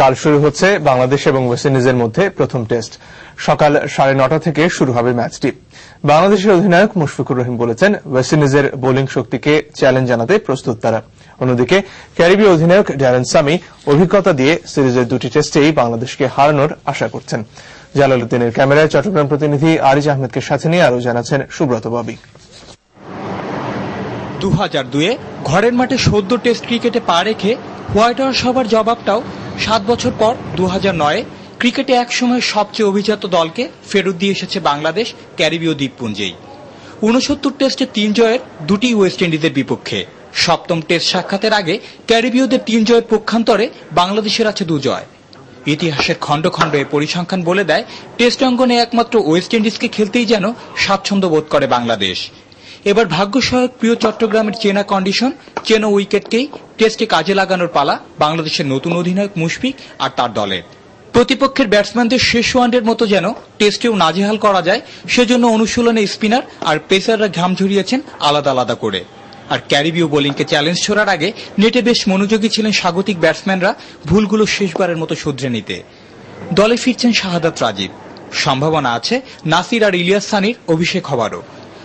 কাল শুরু হচ্ছে বাংলাদেশ এবং ওয়েস্ট ইন্ডিজের মধ্যে প্রথম টেস্ট। সকাল সাড়ে নটা থেকে শুরু হবে ম্যাচটি। বাংলাদেশের অধিনায়ক মুশফিকুর রহিম বলেছেন, ওয়েস্ট ইন্ডিজের বোলিং শক্তিকে চ্যালেঞ্জ জানাতে প্রস্তুত তারা। অন্যদিকে, ক্যারিবীয় অধিনায়ক ড্যারেন সামি অভিজ্ঞতা দিয়ে সিরিজের দুটি টেস্টেই বাংলাদেশকে হারানোর আশা করছেন। জালালউদ্দিনের ক্যামেরায় চট্টগ্রাম প্রতিনিধি আরিজ আহমেদকে সাথে নিয়ে আরও জানাচ্ছেন সুব্রত বাবি। দু হাজার দুয়ে ঘরের মাঠে সদ্য টেস্ট ক্রিকেটে পা রেখে হোয়াইট হাউস সভার জবাবটাও সাত বছর পর দু হাজার নয়ে, ক্রিকেটে একসময় সবচেয়ে অভিজাত দলকে ফেরত দিয়ে এসেছে বাংলাদেশ ক্যারিবীয় দ্বীপপুঞ্জেই। উনসত্তর টেস্টে তিন জয়ের দুটি ওয়েস্ট ইন্ডিজের বিপক্ষে। সপ্তম টেস্ট সাক্ষাতের আগে ক্যারিবীয়দের তিন জয়ের পক্ষান্তরে বাংলাদেশের আছে দু জয়। ইতিহাসের খণ্ড খণ্ড এ পরিসংখ্যান বলে দেয়, টেস্ট অঙ্গনে একমাত্র ওয়েস্ট ইন্ডিজকে খেলতেই যেন স্বাচ্ছন্দ্য বোধ করে বাংলাদেশ। এবার ভাগ্য সহায়ক প্রিয় চট্টগ্রামের চেনা কন্ডিশন চেনা উইকেটকেই টেস্টে কাজে লাগানোর পালা বাংলাদেশের নতুন অধিনায়ক মুশফিক আর তার দলের। প্রতিপক্ষের ব্যাটসম্যানদের শেষ ওয়ানডের মতো যেন টেস্টেও নাজেহাল করা যায়, সেজন্য অনুশীলনে স্পিনার আর পেসাররা ঘাম ঝরিয়েছেন আলাদা আলাদা করে। আর ক্যারিবীয় বোলিংকে চ্যালেঞ্জ ছোড়ার আগে নেটে বেশ মনোযোগী ছিলেন স্বাগতিক ব্যাটসম্যানরা ভুলগুলো শেষবারের মতো শুধরে নিতে। দলে ফিরছেন শাহাদাত রাজীব। সম্ভাবনা আছে নাসির আর ইলিয়াস সানির অভিষেক হবারও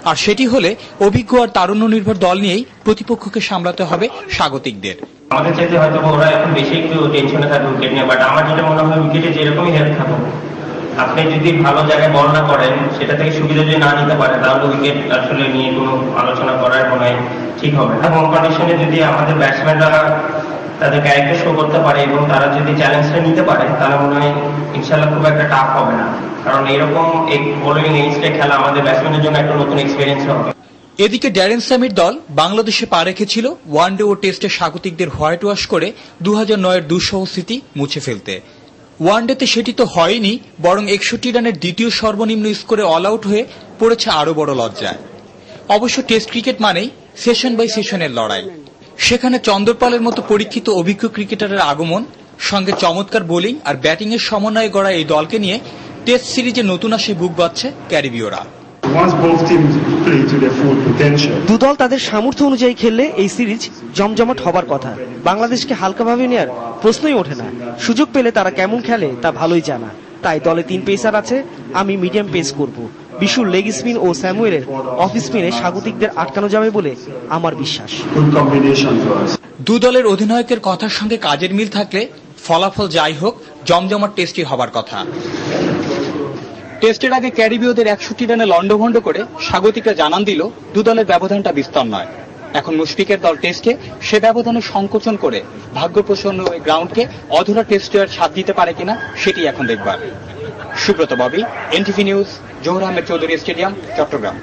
আর সেটি হলে অভিজ্ঞ আর তারুণ্য নির্ভর দল নিয়েই প্রতিপক্ষকে সামলাতে হবে স্বাগতিকদের। আমাদের চাইতে হয়তো ওরা এখন বেশি একটু টেনশনে থাকবে উইকেট নিয়ে বাট আমার যেটা মনে হয় উইকেটে যেরকমই হেল্প থাকুক, আপনি যদি ভালো জায়গায় বল না করেন, সেটা থেকে সুবিধা যদি না নিতে পারে তাহলে উইকেট আসলে নিয়ে কোনো আলোচনা করার মনে ঠিক হবে না। হোম যদি আমাদের ব্যাটসম্যানরা তাদের ক্যারেক্টার শো করতে পারে এবং তারা যদি চ্যালেঞ্জটা নিতে পারে, তাহলে মনে হয় ইনশাল্লাহ খুব একটা টাফ হবে না। কারণ এরকম এই বোলিং এজটা খেলা আমাদের ব্যাটসম্যানের জন্য একটা নতুন এক্সপিরিয়েন্স হবে। এদিকে ড্যারেন সামির দল বাংলাদেশে পা রেখেছিল ওয়ানডে ও টেস্টে স্বাগতিকদের হোয়াইট ওয়াশ করে দু হাজার নয়ের দুঃসহ স্মৃতি মুছে ফেলতে। ওয়ানডেতে সেটি তো হয়নি, বরং একষট্টি রানের দ্বিতীয় সর্বনিম্ন স্কোরে অল আউট হয়ে পড়েছে আরও বড় লজ্জায়। অবশ্য টেস্ট ক্রিকেট মানেই সেশন বাই সেশনের লড়াই। সেখানে চন্দরপালের মতো পরীক্ষিত অভিজ্ঞ ক্রিকেটারের আগমন সঙ্গে চমৎকার বোলিং আর ব্যাটিংয়ের সমন্বয়ে গড়া এই দলকে নিয়ে টেস্ট সিরিজে নতুন আসে বুক বাচ্ছে ক্যারিবীয়রা। দুদল তাদের সামর্থ্য অনুযায়ী খেললে এই সিরিজ জমজমাট হবার কথা। বাংলাদেশকে হালকাভাবে নেয়ার প্রশ্নই ওঠে না। সুযোগ পেলে তারা কেমন খেলে তা ভালোই জানা। তাই দলে তিন পেসার আছে আমি মিডিয়াম পেস করব। বিশুর লেগ স্পিন ও স্যামুয়েলের অফ স্পিনে স্বাগতিকদের আটকানো যাবে বলে আমার বিশ্বাস. দু দলের অধিনায়কের কথার সঙ্গে কাজের মিল থাকলে ফলাফল যাই হোক জমজমাট টেস্টই হবার কথা। টেস্টের আগে ক্যারিবীয়দের একষট্টি রানে লন্ডভন্ড করে স্বাগতিকরা জানান দিল দু দলের ব্যবধানটা বিস্তর নয়। এখন মুশফিকের দল টেস্টে সে ব্যবধানে সংকোচন করে ভাগ্যপ্রসন্ন ওই গ্রাউন্ডকে অধুরা টেস্টে আর সাথ দিতে পারে কিনা সেটি এখন দেখবার। Subrata Bobby NTV news Zohur Ahmed Chowdhury stadium Chattogram.